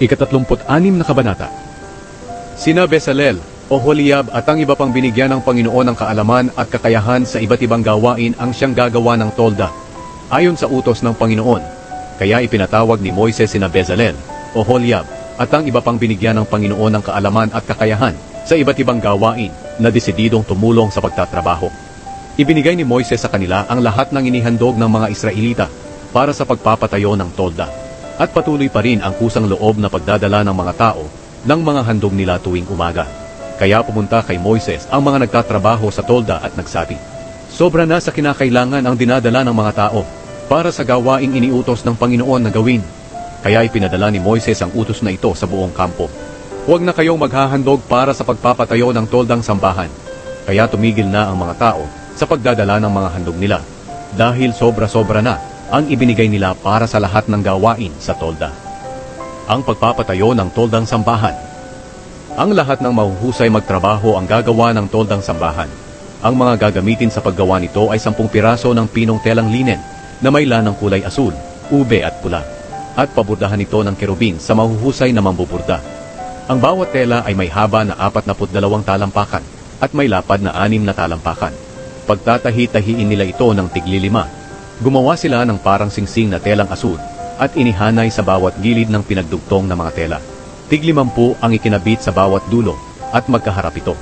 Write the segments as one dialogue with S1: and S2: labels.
S1: Ikatatlumput-anim na kabanata. Sina Besalel, Oholiab at ang iba pang binigyan ng Panginoon ng kaalaman at kakayahan sa iba't ibang gawain ang siyang gagawa ng tolda, ayon sa utos ng Panginoon. Kaya ipinatawag ni Moises sina Bezalel, Oholiab at ang iba pang binigyan ng Panginoon ng kaalaman at kakayahan sa iba't ibang gawain na desididong tumulong sa pagtatrabaho. Ibinigay ni Moises sa kanila ang lahat ng inihandog ng mga Israelita para sa pagpapatayo ng tolda. At patuloy pa rin ang kusang loob na pagdadala ng mga tao ng mga handog nila tuwing umaga. Kaya pumunta kay Moises ang mga nagtatrabaho sa tolda at nagsabi, Sobra na sa kinakailangan ang dinadala ng mga tao para sa gawaing iniutos ng Panginoon na gawin. Kaya ipinadala ni Moises ang utos na ito sa buong kampo. Huwag na kayong maghahandog para sa pagpapatayo ng toldang sambahan. Kaya tumigil na ang mga tao sa pagdadala ng mga handog nila dahil sobra-sobra na ang ibinigay nila para sa lahat ng gawain sa tolda. Ang pagpapatayo ng toldang sambahan. Ang lahat ng mahuhusay magtrabaho ang gagawa ng toldang sambahan. Ang mga gagamitin sa paggawa nito ay sampung piraso ng pinong telang linen na may lanang kulay asul, ube at pula. At paburdahan ito ng kerubin sa mahuhusay na mambuburda. Ang bawat tela ay may haba na 42 talampakan at may lapad na 6 na talampakan. Pagtatahi-tahiin nila ito ng tiglilima. Gumawa sila ng parang singsing na telang asul at inihanay sa bawat gilid ng pinagdugtong na mga tela. Tiglimampu ang ikinabit sa bawat dulo at magkaharap ito.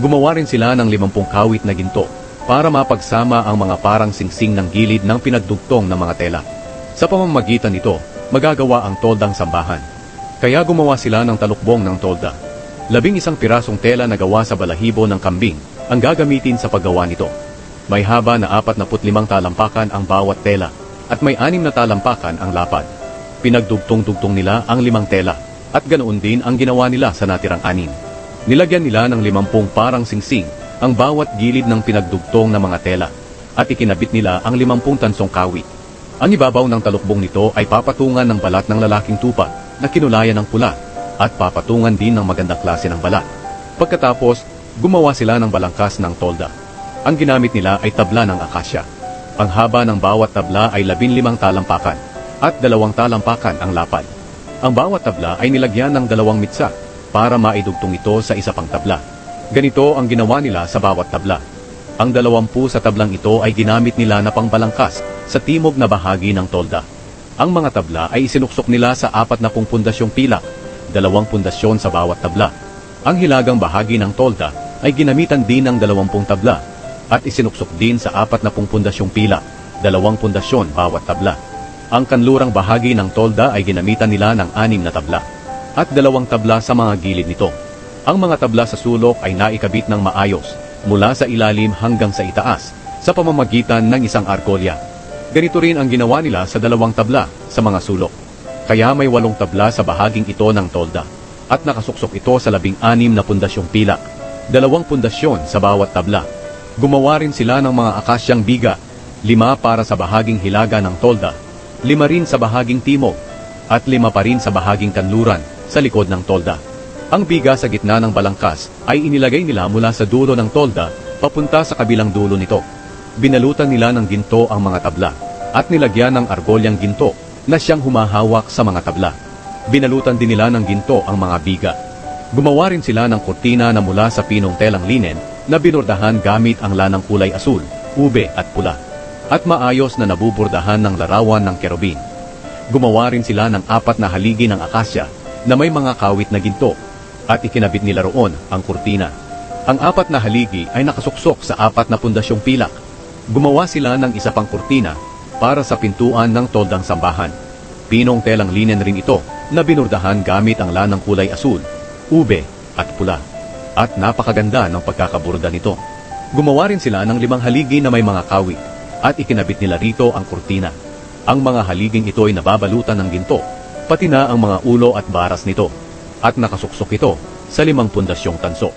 S1: Gumawa rin sila ng limampung kawit na ginto para mapagsama ang mga parang singsing ng gilid ng pinagdugtong na mga tela. Sa pamamagitan nito, magagawa ang toldang sambahan. Kaya gumawa sila ng talukbong ng tolda. Labing isang pirasong tela na gawa sa balahibo ng kambing ang gagamitin sa paggawa nito. May haba na 45 talampakan ang bawat tela at may anim na talampakan ang lapad. Pinagdugtong-dugtong nila ang limang tela at ganoon din ang ginawa nila sa natirang anim. Nilagyan nila ng limampung parang singsing ang bawat gilid ng pinagdugtong na mga tela at ikinabit nila ang limampung tansong kawit. Ang ibabaw ng talukbong nito ay papatungan ng balat ng lalaking tupa na kinulayan ng pula at papatungan din ng magandang klase ng balat. Pagkatapos, gumawa sila ng balangkas ng tolda. Ang ginamit nila ay tabla ng akasya. Ang haba ng bawat tabla ay labinlimang talampakan at dalawang talampakan ang lapad. Ang bawat tabla ay nilagyan ng dalawang mitsa para maidugtong ito sa isa pang tabla. Ganito ang ginawa nila sa bawat tabla. Ang dalawampu sa tablang ito ay ginamit nila na pangbalangkas sa timog na bahagi ng tolda. Ang mga tabla ay isinuksok nila sa apat na pung pundasyong pilak, dalawang pundasyon sa bawat tabla. Ang hilagang bahagi ng tolda ay ginamitan din ng dalawampung tabla at isinuksok din sa apat na pung pundasyong pilak, dalawang pundasyon bawat tabla. Ang kanlurang bahagi ng tolda ay ginamitan nila ng anim na tabla at dalawang tabla sa mga gilid nito. Ang mga tabla sa sulok ay naikabit ng maayos mula sa ilalim hanggang sa itaas sa pamamagitan ng isang arkolya. Ganito rin ang ginawa nila sa dalawang tabla sa mga sulok. Kaya may walong tabla sa bahaging ito ng tolda at nakasuksok ito sa labing anim na pundasyong pilak, dalawang pundasyon sa bawat tabla. Gumawa rin sila ng mga akasyang biga, lima para sa bahaging hilaga ng tolda, lima rin sa bahaging timog, at lima pa rin sa bahaging kanluran sa likod ng tolda. Ang biga sa gitna ng balangkas ay inilagay nila mula sa dulo ng tolda papunta sa kabilang dulo nito. Binalutan nila ng ginto ang mga tabla at nilagyan ng argolyang ginto na siyang humahawak sa mga tabla. Binalutan din nila ng ginto ang mga biga. Gumawa rin sila ng kurtina na mula sa pinong telang linen na binordahan gamit ang lanang kulay asul, ube at pula, at maayos na nabubordahan ng larawan ng kerubin. Gumawa rin sila ng apat na haligi ng akasya na may mga kawit na ginto at ikinabit nila roon ang kurtina. Ang apat na haligi ay nakasuksok sa apat na pundasyong pilak. Gumawa sila ng isa pang kurtina para sa pintuan ng toldang sambahan. Pinong telang linen rin ito na binurdahan gamit ang lanang kulay asul, ube at pula. At napakaganda ng pagkakaburda nito. Gumawa rin sila ng limang haligi na may mga kawit at ikinabit nila rito ang kurtina. Ang mga haliging ito ay nababalutan ng ginto, pati na ang mga ulo at baras nito, at nakasuksok ito sa limang pundasyong tanso.